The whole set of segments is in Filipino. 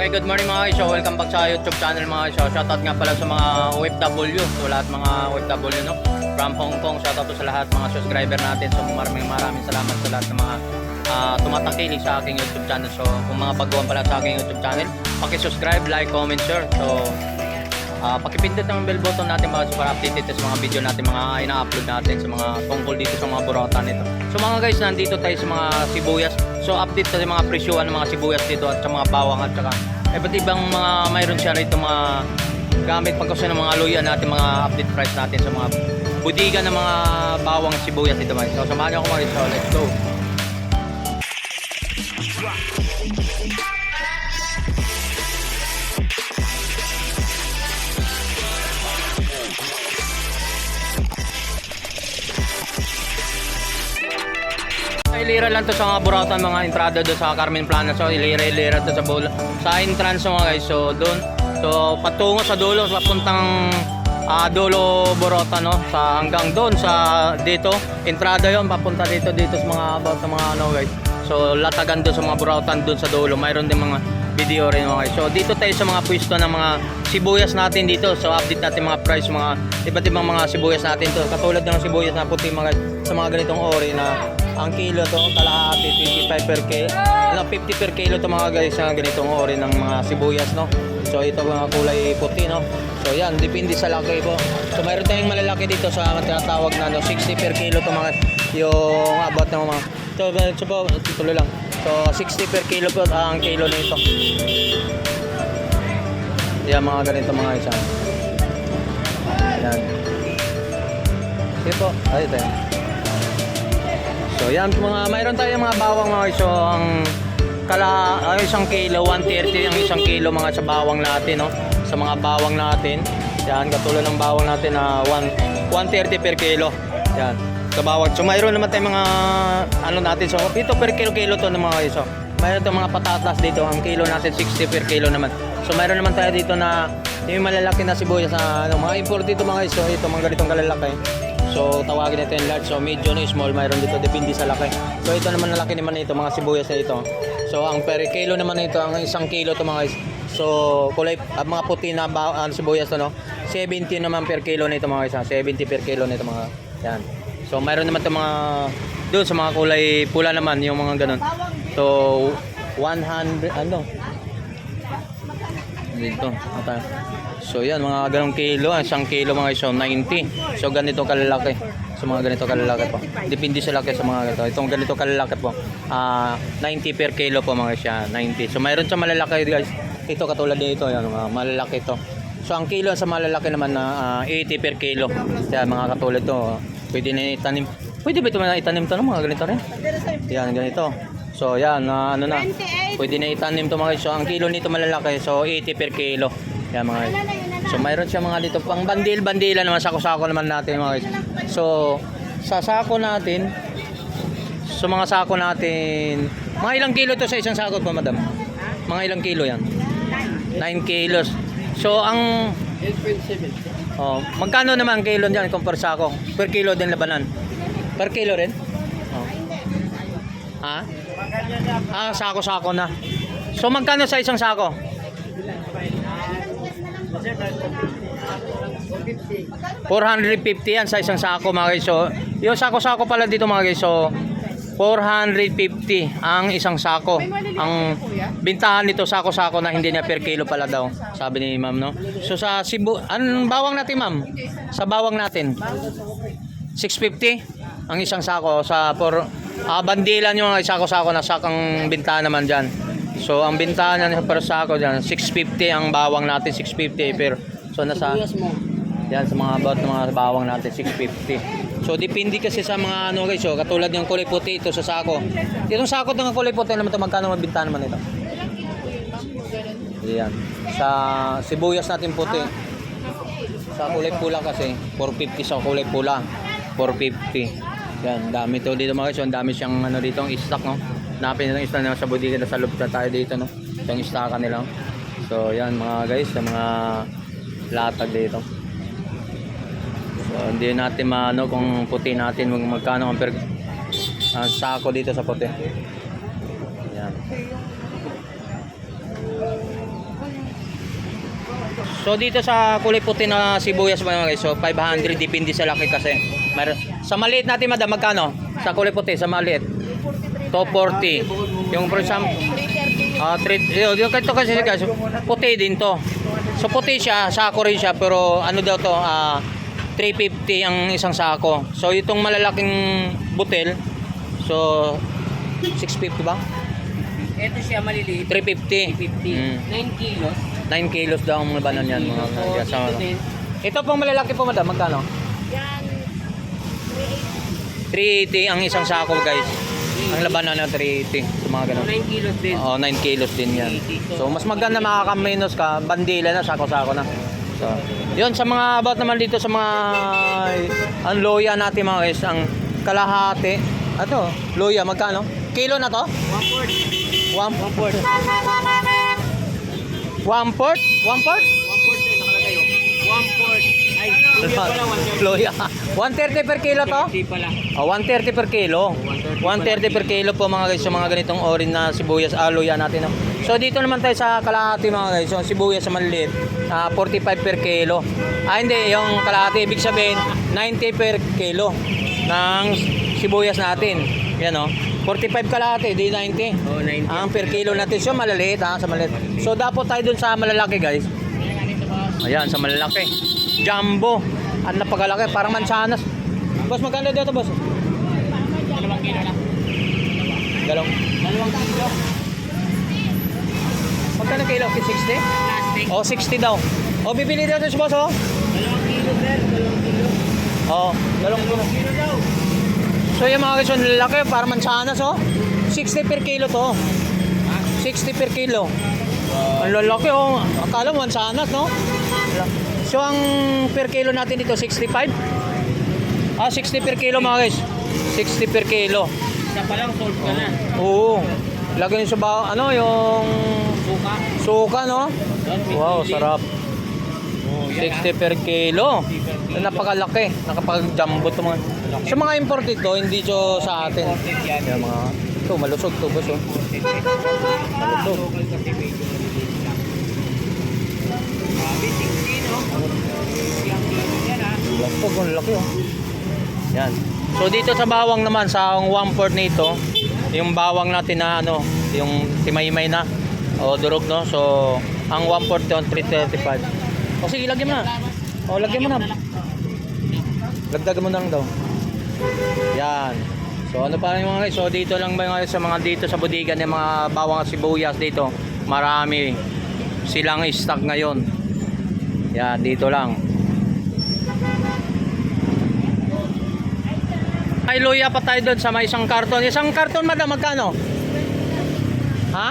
Okay, good morning mga isyo. Welcome back sa YouTube channel mga isyo. Shoutout nga pala sa mga OFW, sa lahat mga OFW no. From Hong Kong, shoutout to sa lahat mga subscriber natin. So maraming maraming salamat sa lahat ng mga uh, tumatangkilik sa aking YouTube channel. So kung mga baguhan pala sa aking YouTube channel, paki-subscribe, like, comment, share. So uh, pakipindot ng bell button natin para para updated sa mga video natin, mga ina-upload natin sa mga tungkol dito sa mga burota nito. So mga guys, nandito tayo sa mga sibuyas. So update sa mga presyuhan ng mga sibuyas dito at sa mga bawang at saka iba't ibang mga mayroon siya rito mga gamit pagkasa ng mga luya natin, mga update price natin sa mga budiga ng mga bawang sibuyas dito guys. So samahan niyo ako mga. So let's go. Ilira lang to sa mga buratan mga entrada doon sa Carmen Plana. So ilira ilira to sa bola. Sa entrance mga guys. So doon. So patungo sa dulo papuntang ah, dulo Borota no sa hanggang doon sa dito entrada yon papunta dito dito sa mga about sa mga ano guys so latagan doon sa mga burautan doon sa dulo mayroon din mga video rin mga guys so dito tayo sa mga pwesto ng mga sibuyas natin dito so update natin mga price mga iba't ibang mga sibuyas natin to katulad ng sibuyas na puti mga sa mga ganitong ori na ang kilo to kalahati 25 per kilo. Ano 50 per kilo to mga guys sa ganitong ori ng mga sibuyas no? So ito mga kulay puti no? So yan depende sa laki po. So mayroon tayong malalaki dito sa tinatawag na no, 60 per kilo to mga yung about ng mga so, so po tuloy lang. So 60 per kilo po ang kilo nito yan mga ganito mga isa yan. Sige po. Ay ito yan So yan mga mayroon tayong mga bawang mga iso ang kala ang isang kilo 130 ang isang kilo mga sa bawang natin no? Sa mga bawang natin. Yan katulad ng bawang natin na 1 130 per kilo. Yan sa bawang. So mayroon naman tayong mga ano natin. So ito per kilo kilo to ng mga iso. Mayroon tayong mga patatas dito. Ang kilo natin 60 per kilo naman. So mayroon naman tayo dito na yung malalaki na sibuyas na ano, mga import dito mga iso. Ito mga ganitong kalalaki So tawagin natin large, so medium na small, mayroon dito depende sa laki. So ito naman na laki naman nito, mga sibuyas na ito. So ang per kilo naman nito, ang isang kilo to mga. So kulay ah, mga puti na ba, ah, sibuyas to no. 70 naman per kilo nito mga guys, ah. 70 per kilo nito mga yan. So mayroon naman to mga doon sa mga kulay pula naman yung mga ganun. So 100 ano? Dito. Ata. So yan mga ganong kilo, ah, isang kilo mga iso 90. So ganito kalalaki. So mga ganito kalalaki po. Depende sa laki sa mga ganito. Itong ganito kalalaki po. Ah 90 per kilo po mga siya, 90. So mayroon sa malalaki guys. Ito katulad nito, yan mga malalaki to. So ang kilo sa malalaki naman na ah, 80 per kilo. Kaya mga katulad to, ah, pwede na itanim. Pwede ba ito na itanim to no? mga ganito rin? Yan ganito. So yan, ah, ano na. Pwede na itanim to mga guys. So ang kilo nito malalaki, so 80 per kilo. Yan mga guys. So mayroon siya mga dito pang bandil-bandila naman sako-sako naman natin mga guys. So sa sako natin sa mga sako natin mga ilang kilo to sa isang sako pa madam? Mga ilang kilo yan? 9 kilos. So ang Oh, magkano naman ang kilo diyan kumpara sa ako? Per kilo din labanan. Per kilo rin? Ha? Ah, sako-sako na. So magkano sa isang sako? 450 yan sa isang sako mga guys. So, yung sako-sako pala dito mga guys. So, 450 ang isang sako. Ang bintahan nito sako-sako na hindi niya per kilo pala daw. Sabi ni ma'am no. So sa Cebu, anong bawang natin ma'am? Sa bawang natin. 650 ang isang sako sa por ah, bandilan yung mga sako-sako na sakang bintahan naman diyan. So ang bintahan niya per sako diyan 650 ang bawang natin 650 per so nasa yan sa mga about ng mga bawang natin 650. So depende kasi sa mga ano guys, so, katulad ng kulay puti ito sa sako. Itong sako ng kulay puti naman ito magkano mabinta naman ito? Yan. Sa sibuyas natin puti. Sa kulay pula kasi 450 sa kulay pula. 450. Yan, dami to dito mga guys. Ang dami siyang ano dito, ang stock no. Napin ng stock na sa bodega na sa loob na tayo dito no. Yung stock nila. So yan mga guys, sa mga latag dito. So, hindi natin maano kung puti natin mag magkano ang per ah, sako dito sa puti. Yan. So dito sa kulay puti na sibuyas mga guys, so 500 depende sa laki kasi. Meron sa maliit natin madam magkano? Sa kulay puti sa maliit. 240. Yung for example, ah 3 yun, yung ito kasi guys, puti din to. So puti siya, sako rin siya pero ano daw to, ah 350 ang isang sako. So itong malalaking butel, so 650 ba? Ito siya maliliit. 350. 50. Mm. 9 kilos. 9 kilos daw ang labanan yan mga So, kasama. ito din. Ito pong malalaki po madam, magkano? Yan, 380 ang isang sako guys. Ang labanan ng 380 sa mga ganun. 9 kilos din. Oo, 9 kilos din yan. So mas maganda makakaminos ka, bandila na, sako-sako na. So, yun sa mga about naman dito sa mga ang loya natin mga guys, ang kalahati. Ato, loya magkano? Kilo na to? 1 One, One fourth. one fourth? One fourth? 1 fourth din nakalagay oh. 1 fourth. Ay, luya pala 1 Loya. 130 per kilo to? 50 pala. Oh, 130 per kilo. 130 per kilo po mga guys, yung mga ganitong orin na sibuyas, yan natin. So dito naman tayo sa kalahati mga guys, yung sibuyas sa maliliit, ah, 45 per kilo. Ah hindi, yung kalahati, ibig sabihin 90 per kilo ng sibuyas natin. Yan o. 45 kalahati, di 90. Oh, 90. Ang per kilo natin, so malaliit ha, sa maliliit. So dapat tayo dun sa malalaki guys. Ayan, sa malalaki. Jumbo. Ang napakalaki, parang mansanas. Boss, magkano dito, boss? Dalawang kilo lang. Galong. Dalawang kilo. Magkano kilo? 60? Plastic. O, 60 daw. O, bibili dito si boss, oh. Dalawang kilo, sir. Dalawang kilo. O, dalawang kilo. Kilo daw. So, yung mga guys, yung lalaki, parang mansanas, oh. 60 per kilo to. 60 per kilo. Ang lalaki, oh. Akala mo, mansanas, no? So, ang per kilo natin dito, 65? Ah, 60 per kilo, mga guys. 60 per kilo. Isa pa lang, solve ka na. Oo. Lagyan sa ba, ano, yung Suka. suka, no? Wow, sarap. Oh, yan, 60 per kilo. 60 per kilo. Napakalaki. Nakapag-jumbo to mga. Sa mga imported to, hindi to sa atin. Yan mga, ito, malusog to, boss, oh. Imported. Malusog. Local kasi medyo maliliit lang. Grabe, 60, no? Yung kilo yan. Lasog, ang laki, oh. Yan. So, dito sa bawang naman, sa one port nito, yung bawang natin na, ano, yung timaymay na, o durog, no? So, ang one port yun, 335. O, sige, lagyan mo na. O, lagyan mo na. Lagdagan mo na lang daw. Yan. So ano pa rin mga guys, so dito lang ba sa mga dito sa bodega ng mga bawang at sibuyas dito. Marami silang stock ngayon. Yan, dito lang. Ay, luya pa tayo doon sa may isang karton. Isang karton, madam, magkano? Ha?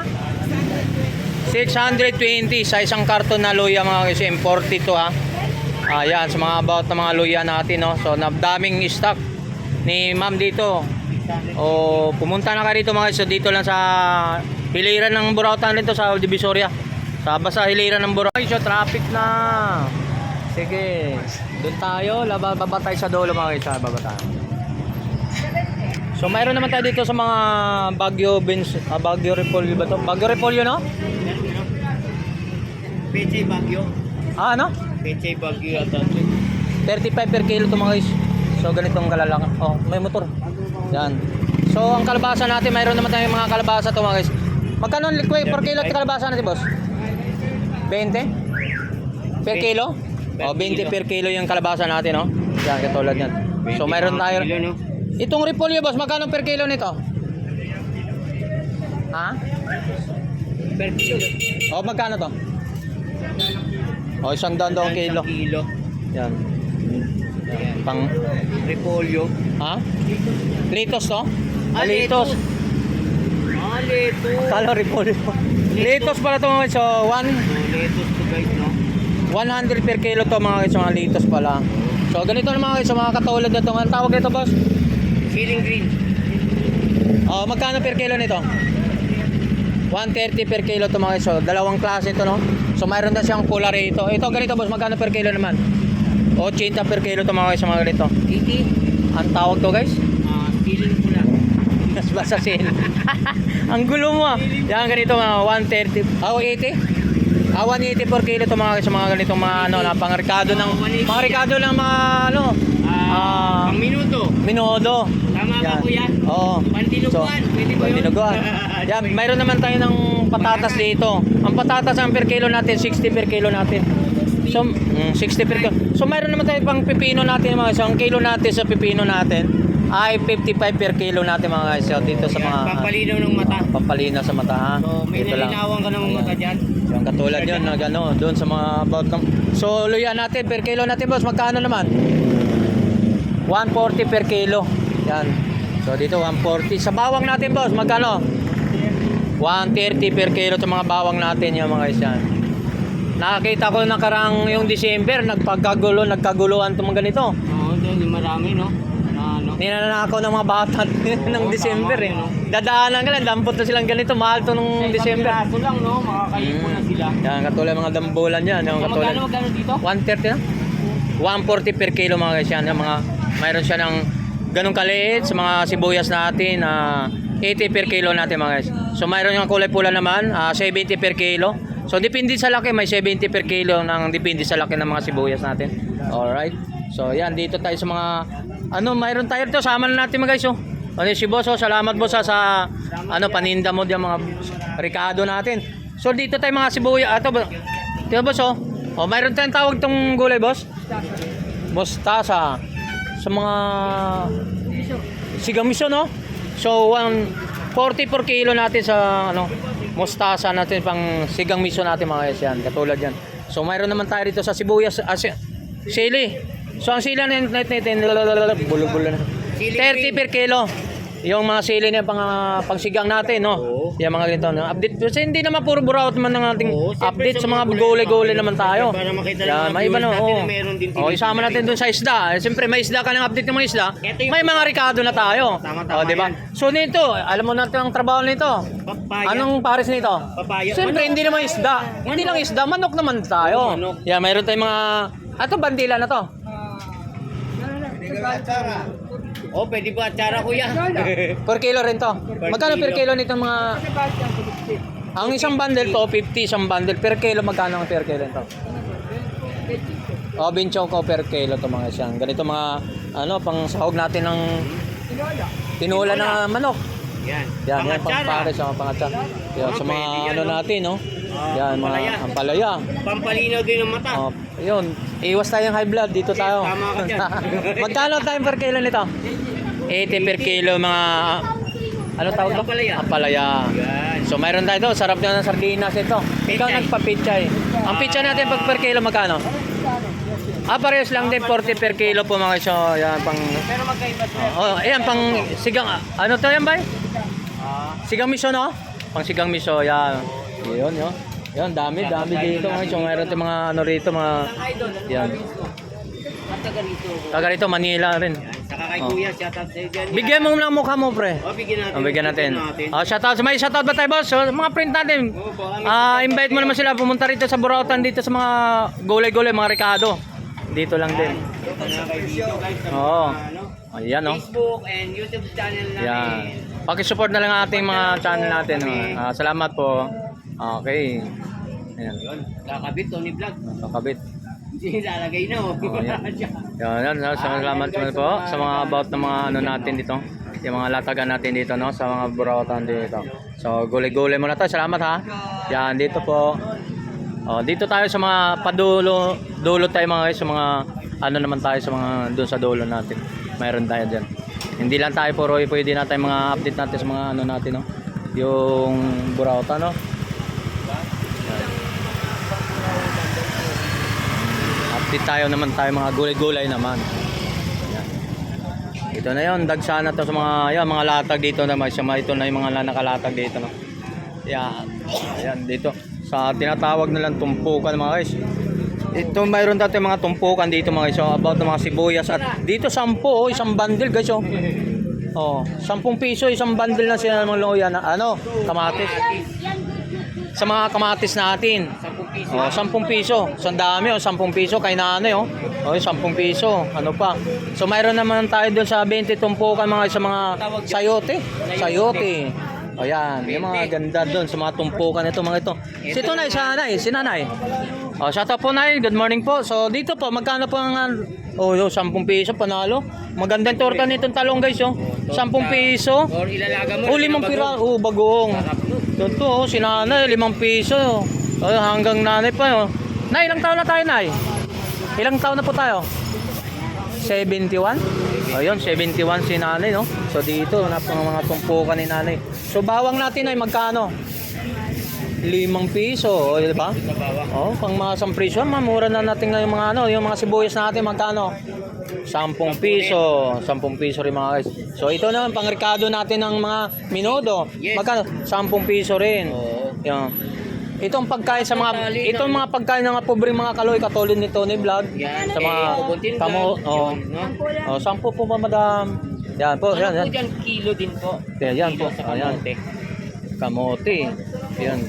620 sa isang karton na luya mga guys. Imported to ha. Ayan, sa mga about na mga luya natin. No? So, daming stock ni ma'am dito. O, pumunta na ka rito mga. So, dito lang sa hiliran ng Burautan rin to sa Divisoria. Sa basta hiliran ng Burautan. So, traffic na. Sige. Doon tayo. Laba, baba tayo sa dulo mga guys. Sa baba tayo. So mayroon naman tayo dito sa mga Baguio Benz, ah, Baguio Repolyo ba to? Baguio Repolyo no? Peche Bagyo. Ah ano? Peche Bagyo yata. 35 per kilo to mga guys. So ganitong kalalaki. Oh, may motor. Yan. So ang kalabasa natin, mayroon naman tayong mga kalabasa to mga guys. Magkano ang liquid per kilo at kalabasa natin, boss? 20? Per kilo? Oh, 20 per kilo yung kalabasa natin, no? Yan, katulad yan. So mayroon tayo. Kilo, no? Itong repolyo, boss, magkano per kilo nito? Ha? Per kilo. Oh, magkano to? Oh, isang daan daw kilo. Kilo. Yan. Yan. Pang, Repolyo. ha? Litos to? Ah, litos. Ah, leto. Kalo repolyo. Litos pala to mga guys. So, one, letos to guys, no? 100 per kilo to mga guys. Mga litos pala. So, ganito na mga guys. So, mga katulad na to. Ang tawag nito, boss? Feeling green. Oh, magkano per kilo nito? 130 per kilo to mga guys. So, dalawang klase ito, no? So, mayroon na siyang pula rito. Ito, ganito, boss. Magkano per kilo naman? 80 per kilo to mga guys. Mga ganito. Titi. Ang tawag to, guys? Ah, feeling Mas basa sale. Ang gulo mo ah. Yan ganito mga 130. Ah, oh, 80? Ah, 180 per kilo to mga sa mga ganitong mga ano, na pangrekado ng mga rekado ng mga ano, Ah, ah, pang minuto. minodo. Tama ba Yan. kuya? Oo. Pandinuguan. Pwede ba yun? Pandinuguan. Yan, mayroon naman tayo ng patatas dito. Ang patatas ang per kilo natin, 60 per kilo natin. So, mm, 60 per kilo. So, mayroon naman tayo pang pipino natin mga guys. Ang kilo natin sa pipino natin ay 55 per kilo natin mga guys. So, dito sa Yan, mga Pampalinaw ng mata. pampalinaw sa mata ha. So, may Dito lang. nalinawan ka ng mata dyan. Yung katulad yun, na gano, doon sa mga about ng... So, luya natin, per kilo natin, boss, magkano naman? 140 per kilo. Yan. So, dito, 140. Sa bawang natin, boss, magkano? 130 per kilo sa mga bawang natin, yung mga guys, yan. Nakakita ko nakarang yung December, nagpagkagulo, nagkaguluhan itong mga ganito. Oo, yung marami, no? Na, ano? Ninanakaw ng mga bata ng December eh. no? Dadaanan ka lang, dampot na silang ganito, mahal to nung Sa December. piraso lang, no? Makakalipo na sila. Yan, katulad mga dambulan yan. Yung katulad. magkano, magkano dito? 130 na? 140 per kilo mga guys yan. Yung mga, mayroon siya ng ganong kaliit sa mga sibuyas natin. na 80 per kilo natin mga guys. So mayroon yung kulay pula naman, ah, 70 per kilo. So depende sa laki, may 70 per kilo ng depende sa laki ng mga sibuyas natin. Alright. So yan, dito tayo sa mga, ano, mayroon tayo dito. Sama na natin mga guys. Oh. Ano si boss, oh, salamat boss ah, sa ano paninda mo diyan mga Ricardo natin. So dito tayo mga sibuyas, ato ba? Tingnan boss oh. Oh, mayroon tayong tawag tong gulay boss. Mostasa. Sa mga sigang miso no? So 140 per kilo natin sa ano mostasa natin pang sigang miso natin mga guys yan. Katulad yan. So mayroon naman tayo dito sa sibuyas, ah, si- sili. So ang sili natin natin bulol-bulol na. Sili 30 per kilo. Yung mga sili na pang ah, pangsigang natin, no? Yung mga ganito, no? Update. Kasi hindi naman puro buraot man ng ating update sa mga mga gulay gulay-gulay na naman tayo. Para makita mga may iba na, na meron din Oh, isama natin dun sa isda. Eh, Siyempre, may isda ka ng update ng mga isda. May mga rikado na tayo. Tama, tama oh, di ba? yan. So nito, alam mo natin ang trabaho nito. Papaya. Anong pares nito? Papaya. Siyempre, hindi naman isda. Hindi lang isda, manok naman tayo. Manok. Yeah, mayroon tayong mga... Ato, bandila na to. Oh, pwede ba atsara kuya? Per kilo rin to. Magkano per kilo nito mga... Ang isang bundle to, 50 isang bundle. Per kilo, magkano ang per kilo nito? O, bincho ko per kilo to mga siyang. Ganito mga, ano, pang sahog natin ng tinula na manok. Yan. Yan, yan, pang Pangatsara. pares, mga pangatsa. Yan, sa mga ano no? natin, no? Ah, Yan, ampalaya. ampalaya. Pampalinaw din ng mata. Oh, yun. Iwas tayong high blood. Dito tayo. tama ka dyan. Magkano tayo per kilo nito? 80 per kilo mga... Ano tawag to? Ampalaya. Ampalaya. Yan. So mayroon tayo ito. Sarap nyo ng sardinas ito. Ikaw Pichay. nagpa-pichay. Ang pichay natin pag per kilo magkano? Ah, parehas lang din 40 per kilo po mga so, yan pang Pero magkaiba to. Oh, ayan pang sigang ano to yan, bay? Ah. Sigang miso no? Pang sigang miso, yan. Yun, yun. Yan, dami, dami dito. Mga so, mayroon tayong mga ano rito, mga Idol, ano Yan. Taga rito. taga rito Manila rin. Yan. Saka kay Oh. kuya, shout out sa iyo dyan. Bigyan mo ng mukha mo, pre. Oh, bigyan natin. Oh, bigyan natin. Bigyan Oh, shoutout. May shoutout ba tayo, boss? So, mga print natin. Ah, invite mo naman sila pumunta rito sa Burautan dito sa mga gulay-gulay, mga Ricardo. Dito lang din. Oo. ano, Ayan, oh. Facebook and YouTube channel namin. Yan. Pakisupport na lang ang ating mga channel natin. oh. Ah, salamat po. Okay. Ayan. Yun, kakabit, Tony Vlog. Kakabit. Hindi lalagay na oh. Oh, yan. Yan, yan. Salamat naman po sa mga about ng mga ano natin dito. Yung mga latagan natin dito, no? Sa mga burautan dito. So, gulay-gulay muna tayo. Salamat, ha? Yan, dito po. Oh, dito tayo sa mga padulo, dulo tayo mga guys, sa mga ano naman tayo sa mga doon sa dulo natin. Mayroon tayo diyan. Hindi lang tayo puro pwede na tayo mga update natin sa mga ano natin, no? Yung burautan, no? Update tayo naman tayo mga gulay-gulay naman. Ayan. Ito na yon dagsa na to sa mga yan, mga latag dito na may sama ito na yung mga nakalatag dito no. Yan. Ayan dito sa tinatawag nilang tumpukan mga guys. Ito mayroon dati mga tumpukan dito mga guys. So, about ng mga sibuyas at dito 10 oh, isang bundle guys oh. Oh, 10 piso isang bundle na sila ng mga loya na ano, kamatis. Sa mga kamatis natin. 10 piso. Oh, 10 piso. Sa dami oh, 10 piso kay nanay oh. Oh, 10 piso. Ano pa? So mayroon naman tayo doon sa 20 tumpukan mga sa mga sayote. Sayote. O yan, yung mga ganda doon sa mga tumpukan ito, mga ito. Si ito na, si nanay, si nanay. O, shout out po nay, good morning po. So dito po, magkano po ang, oh, yo, 10 piso, panalo. Magandang torta nitong talong guys, oh. 10 piso. Or ilalaga mo. Oh, limang pira, oh, bagong. Ito, oh, si nanay, limang piso. Oh, hanggang nanay pa, oh. Nay, ilang taon na tayo, nay? Ilang taon na po tayo? 71? Ayun, 71 si nanay, no? So dito, hanap ng mga tumpukan ni nanay. So bawang natin ay magkano? Limang piso, o, di ba? Oh, pang mga isang piso, mamura na natin na yung mga ano, yung mga sibuyas natin magkano? 10 piso, 10 piso rin mga guys. So ito naman pang rekado natin ng mga minudo. Magkano? 10 piso rin. Oo. Yan. Itong pagkain sa mga Tali itong ng- mga pagkain ng mga pobreng mga kaloy katulad ni Tony Vlog Yan. sa mga kamo oh, Yun, no? oh, sampu po ba madam? Yan po, yan, Ano yan. po dyan? Kilo din po. Yan, yan po. Ayan. kamote. Yan.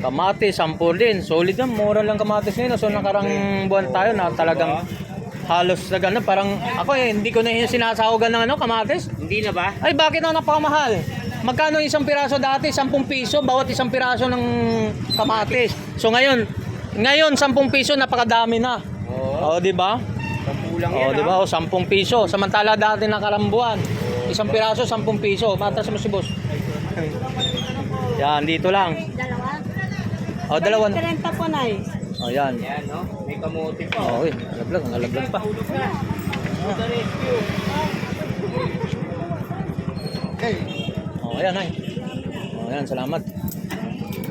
Kamate, sampu din. Solid yan. Mura lang kamatis ngayon. So nakarang buwan tayo na talagang halos na gano'n. Parang ako eh, hindi ko na yung sinasahugan ng ano, kamatis. Hindi na ba? Ay, bakit na napakamahal? Magkano isang piraso dati? 10 piso bawat isang piraso ng kamatis. So ngayon, ngayon 10 piso napakadami na. Oo. Oh, di ba? Kapulang Oh, yan. di ah. ba? Oh, 10 piso. Samantala dati nakarambuan. Isang piraso 10 piso. Matas mo si boss. Yan, dito lang. Dalawa? Oh, dalawa. na. 30 po, Nay. Oh, yan. Yan, no? May kamote pa. Oh, uy, alaglag, alaglag pa. Na. Rescue. Oh, ayan ay. Oh, ayan, salamat.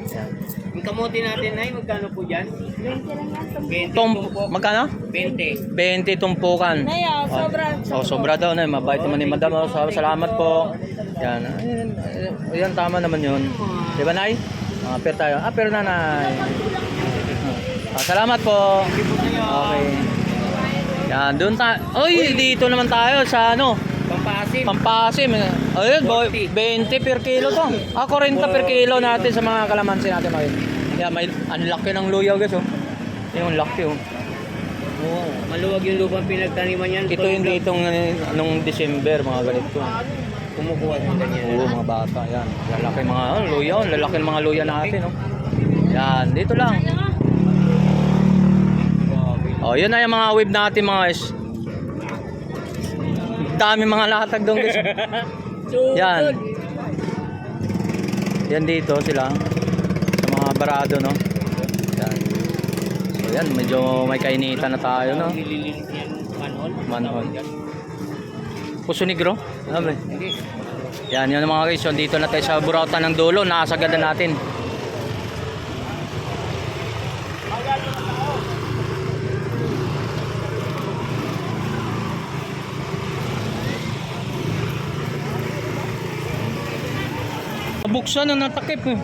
Yan. Yung kamote natin ay magkano po dyan? 20 lang yan. 20 Tum tumpok. magkano? 20. 20 tumpukan. Nay, oh, sobra. Oh, sobra daw na. Mabait naman ni Madam. Oh, sa- salamat po. Yan. Ayan, ayan, tama naman yun. Di ba, Nay? Ah, per tayo. Ah, per na, Nay. Ah, salamat po. Okay. Yan, doon tayo. Uy, dito naman tayo sa ano, Pampasim. Pampasim. Ayun, boy, 20 per kilo to. Ah, 40 per kilo natin sa mga kalamansi natin ngayon. Yan, may, ang laki ng luyaw guys, oh. Yung laki, oh. Oo. Maluwag yung lupang pinagtaniman yan. Ito yung ditong uh, anong December, mga ganito. Kumukuha ng ganyan. Oo, mga bata, yan. Lalaki mga oh, luya, oh. lalaki ng mga luya natin, oh. Yan, dito lang. Oh, yun na yung mga wave natin, mga guys. Dami mga latag doon, guys. Yan. Yan dito sila. Sa mga barado, no? Yan. So, yan, medyo may kainitan na tayo, no? Manhol. Manhol. Puso negro? Hindi. Yan, yun mga guys. Yun, dito na tayo sa Burautan ng Dulo. Nakasagad na natin. Buksan na natakip eh.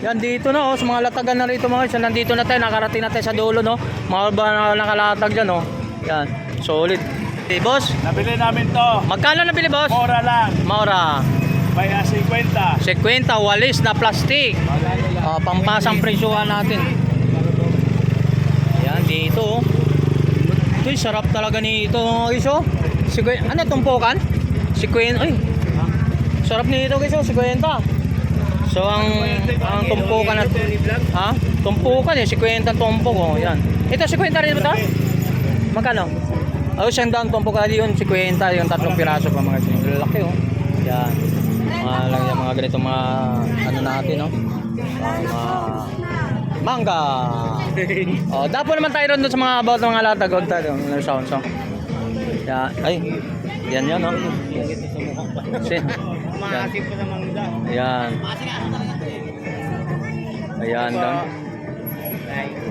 Yan dito na oh, sa mga latagan na rito mga guys. Nandito na tayo, nakarating na tayo sa dulo no. Mga ba na nakalatag dyan oh. Yan, solid. Eh, boss, Nabili namin to. magkano nabili boss? Mora lang. Maura. Kaya 50. 50 walis na plastic. Ah, pampasang presyuhan natin. Yan dito. oh. Ito yung sarap talaga nito mga guys oh. Sigwe, ano tumpukan? 50. Ay. Sarap nito guys oh, 50. So ang ang tumpukan at ha? Tumpukan eh, 50 ang tumpok oh, yan. Ito 50 rin ba 'to? Magkano? Oh, siyang down tumpok ali yun, 50 yung tatlong piraso pa mga guys. Lalaki oh. Yan. Mga lang yung mga ganito mga ano natin no. Mga mangga. Oh, dapo naman tayo ron doon sa mga about ng mga latag huwag tayo ng sound song. Yan, ay. Yan yan no. Si. Yan. Maasim pa sa Ayan. Ayan doon. Ay.